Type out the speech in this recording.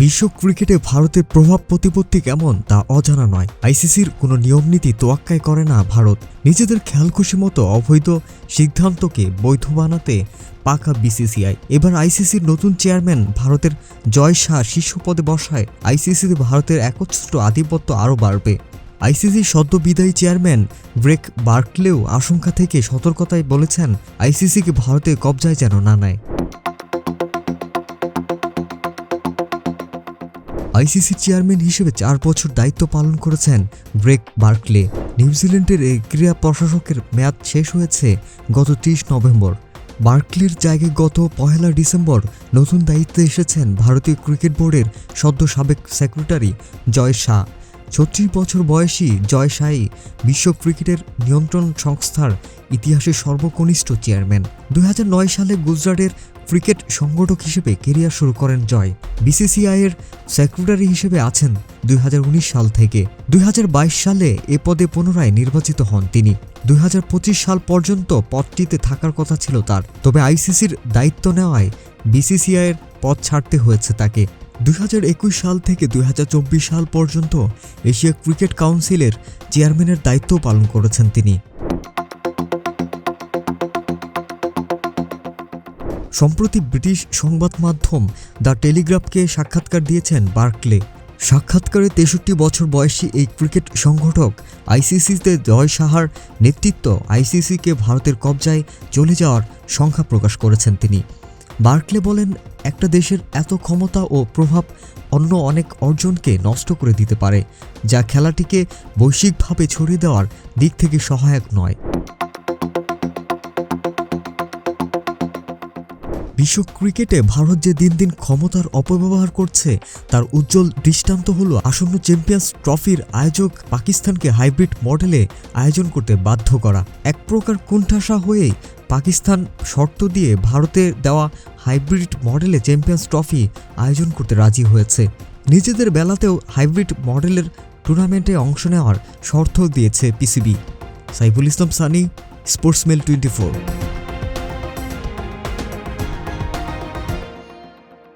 বিশ্ব ক্রিকেটে ভারতের প্রভাব প্রতিপত্তি কেমন তা অজানা নয়। আইসিসির কোনো নিয়মনীতি তোয়াক্কাই করে না ভারত। নিজেদের খেয়াল খুশি মতো অবৈধ সিদ্ধান্তকে বৈধ বানাতে পাকা বিসিসিআই। এবার আইসিসির নতুন চেয়ারম্যান ভারতের জয় শাহ শীর্ষ পদে বসায়। আইসিসিতে ভারতের একচ্ছত্র আধিপত্য আরও বাড়বে। আইসিসির সদ্য বিদায়ী চেয়ারম্যান ব্রেক বার্কলেও আশঙ্কা থেকে সতর্কতায় বলেছেন, আইসিসিকে ভারতের কবজায় যেন না নেয়। আইসিসির চেয়ারম্যান হিসেবে চার বছর দায়িত্ব পালন করেছেন ব্রেক বার্কলে। নিউজিল্যান্ডের এই ক্রীড়া প্রশাসকের মেয়াদ শেষ হয়েছে গত ত্রিশ নভেম্বর। বার্কলির জায়গায় গত পহেলা ডিসেম্বর নতুন দায়িত্বে এসেছেন ভারতীয় ক্রিকেট বোর্ডের সদ্য সাবেক সেক্রেটারি জয় শাহ। ছত্রিশ বছর বয়সী জয় শাহই বিশ্ব ক্রিকেটের নিয়ন্ত্রণ সংস্থার ইতিহাসের সর্বকনিষ্ঠ চেয়ারম্যান। দুই হাজার নয় সালে গুজরাটের ক্রিকেট সংগঠক হিসেবে কেরিয়ার শুরু করেন জয়। বিসিসিআইয়ের সেক্রেটারি হিসেবে আছেন দুই হাজার উনিশ সাল থেকে। দুই হাজার বাইশ সালে এ পদে পুনরায় নির্বাচিত হন তিনি। দুই হাজার পঁচিশ সাল পর্যন্ত পদটিতে থাকার কথা ছিল তার। তবে আইসিসির দায়িত্ব নেওয়ায় বিসিসিআইয়ের পদ ছাড়তে হয়েছে তাকে। দুই হাজার একুশ সাল থেকে দুই হাজার চব্বিশ সাল পর্যন্ত এশিয়া ক্রিকেট কাউন্সিলের চেয়ারম্যানের দায়িত্ব পালন করেছেন তিনি। সম্প্রতি ব্রিটিশ সংবাদ মাধ্যম দ্য টেলিগ্রাফকে সাক্ষাৎকার দিয়েছেন বার্কলে। সাক্ষাৎকারে তেষট্টি বছর বয়সী এই ক্রিকেট সংগঠক আইসিসিতে জয় সাহার নেতৃত্ব আইসিসিকে ভারতের কবজায় চলে যাওয়ার সংখ্যা প্রকাশ করেছেন তিনি। বার্কলে বলেন একটা দেশের এত ক্ষমতা ও প্রভাব অন্য অনেক অর্জনকে নষ্ট করে দিতে পারে, যা খেলাটিকে বৈশ্বিকভাবে ছড়িয়ে দেওয়ার দিক থেকে সহায়ক নয়। বিশ্ব ক্রিকেটে ভারত যে দিন দিন ক্ষমতার অপব্যবহার করছে, তার উজ্জ্বল দৃষ্টান্ত হল আসন্ন চ্যাম্পিয়ন্স ট্রফির আয়োজক পাকিস্তানকে হাইব্রিড মডেলে আয়োজন করতে বাধ্য করা। এক প্রকার কুণ্ঠাসা হয়েই পাকিস্তান শর্ত দিয়ে ভারতে দেওয়া হাইব্রিড মডেলে চ্যাম্পিয়ন্স ট্রফি আয়োজন করতে রাজি হয়েছে। নিজেদের বেলাতেও হাইব্রিড মডেলের টুর্নামেন্টে অংশ নেওয়ার শর্ত দিয়েছে PCB Saiful Islam Sunny Sportsmail twenty four